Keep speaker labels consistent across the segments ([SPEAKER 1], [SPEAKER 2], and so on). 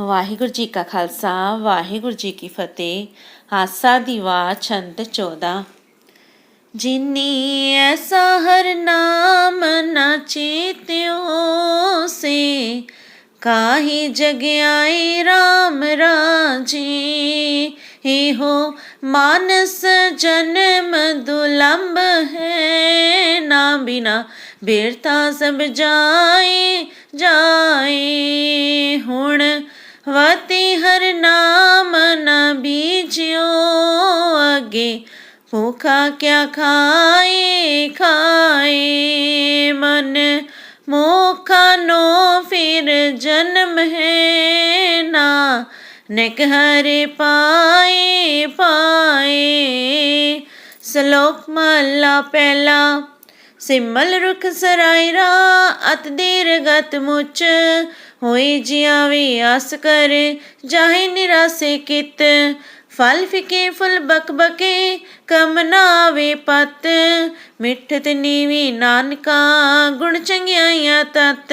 [SPEAKER 1] ਵਾਹਿਗੁਰੂ ਜੀ ਕਾ ਖਾਲਸਾ, ਵਾਹਿਗੁਰੂ ਜੀ ਕੀ ਫਤਿਹ। ਹਾਸਾ ਦੀਵਾ ਛੰਦ 14 ਜਿਨੀ ਐਸਾ ਹਰ ਨਾਮ ਨਾ ਚੇਤਿਓ ਸੇ, ਕਾਹੀ ਜਗਿਆਏ ਆਏ RAM ਰਾਜੇ। ਇਹੋ ਮਾਨਸ ਜਨਮ ਦੁਲੰਭ ਹੈ, ਨਾ ਬਿਨਾ ਬੇਰਤਾ ਸਭ ਜਾਏ। ਭੂਖਾ ਕਿਆ ਖਾਏ ਖਾਏ ਮਨ। ਮੋਖਾ ਨੋ ਫਿਰ ਜਨਮ ਹੈ ਨਾ। ਨਕ ਹਰੇ ਪਾਏ ਪਾਏ। ਸ਼ਲੋਕ ਮਹਲਾ ਪਹਿਲਾ। ਸਿਮਲ ਰੁਖ ਸਰਾਇਰਾ ਅਤ ਦੇਰ ਗਤ ਮੁਚ। ਹੋਈ ਜਿਆਵੇ ਆਸ ਕਰ, ਜਾਹੇ ਨਿਰਾਸੇ ਕਿਤ। फल फिके फुल बक बके कम नावे पत। मिठत नीवी नानका, गुण चंगियाया तत।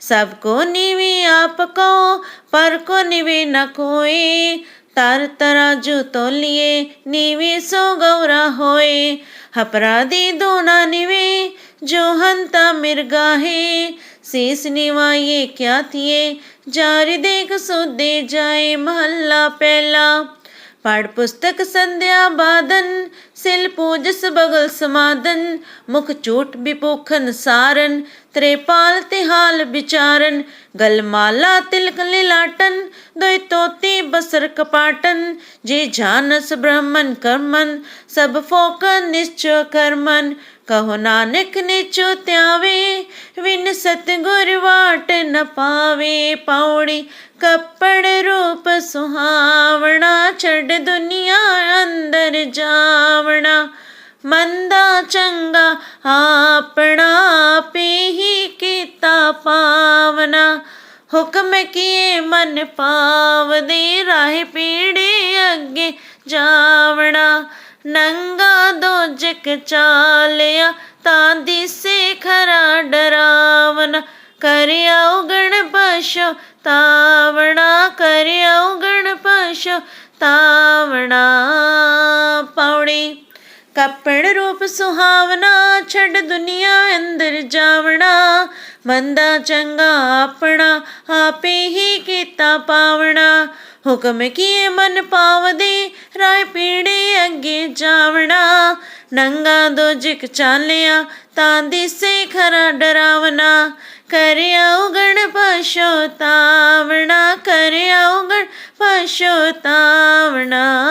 [SPEAKER 1] सबको नीवी आप को पर को निवे न कोई तार तराजू तोलिए, नीवी सो गौरा होए। अपराधी दोना निवे, जो हंता मिर्गा है शेष निवाये क्या थिए, जारी देख सो दे जाए, महल्ला पहला ਪੜ ਪੁਸਤਕ ਸੰਧਿਆ ਬਾਦਨ, ਸਿਲ ਪੂਜਸ ਬਗਲ ਸਮਾਦਨ, ਮੁਖ ਝੂਠ ਬਿਪੋਖਨ ਸਾਰਨ, ਤ੍ਰੇਪਾਲ ਤੇ ਹਾਲ ਵਿਚਾਰਨ, ਗਲ ਤਿਲਕ ਲਿਲਾਟਨ, ਦੋਇ ਤੋਤੀ ਬਸਰ ਕਪਾਟਨ, ਜੇ ਜਾਨਸ ਬ੍ਰਹਮਨ ਕਰਮਨ, ਸਭ ਫੋਕਨ ਨਿਸ਼ਚੈ ਕਰਮਨ, ਕਹੋ ਨਾਨਕ ਨਿਚੋ ਤਿਆਵੇ, ਵਿਨ ਸਤਗੁਰ ਵਾਟ ਨ ਪਾਵੇ, ਪੌੜੀ ਕੱਪੜ ਰੂਪ ਮੰਦਾ ਚੰਗਾ, ਆਪਣਾ ਆਪੇ ਹੀ ਕੀਤਾ ਪਾਵਨਾ। ਹੁਕਮ ਕੀਏ ਮਨ ਪਾਵਦੇ ਰਾਹ ਪੀੜੇ ਅੱਗੇ ਜਾਵਣਾ। ਨੰਗਾ ਦੋਜਕ ਚਾਲਿਆ, ਤਾਂ ਦਿਸੇ ਖਰਾ ਡਰਾਵਨ। ਕਰਿਆ ਉਗਣ ਪਸ਼ੋ ਤਾਵਣਾ, ਕਰਿਆ ਉਗਣ ਪਸ਼ੋ ਕੱਪੜ ਰੂਪ ਸੁਹਾਵਨਾ ਛੱਡ ਦੁਨੀਆ ਅੰਦਰ ਜਾਵਣਾ। ਮੰਦਾ ਚੰਗਾ ਆਪਣਾ, ਆਪੇ ਹੀ ਕੀਤਾ ਪਾਵਣਾ। ਹੁਕਮ ਕੀਏ ਮਨ ਪਾਵਦੇ, ਰਾਏ ਪੀੜੇ ਅੱਗੇ ਜਾਵਣਾ। ਨੰਗਾ ਦੋਜਕ ਚਾਲਿਆ, ਤਾਂ ਦਿਸੇ ਖਰਾ ਡਰਾਵਨਾ ਕਰਿਆ ਉਗਣ ਪਛੋਤਾਵਣਾ ਕਰਿਆ ਉਗਣ ਪਛੋਤਾਵਣਾ